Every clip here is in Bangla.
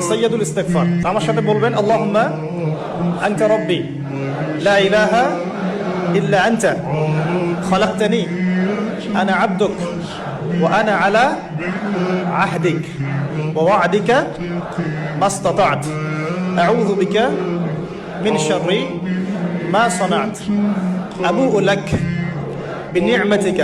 سيد الاستغفار. আমার সাথে বলবেন اللهم أنت ربي لا إله إلا أنت خلقتني أنا عبدك وأنا على عهدك ووعدك ما استطعت أعوذ بك من شر ما صنعت أبوء لك بنعمتك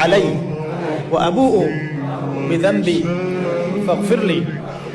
علي وأبوء بذنبي فاغفر لي.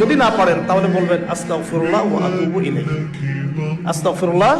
যদি না পারেন তাহলে বলবেন আস্তাগফিরুল্লাহ ওয়া আতুবু ইলাইহি। আস্তাগফিরুল্লাহ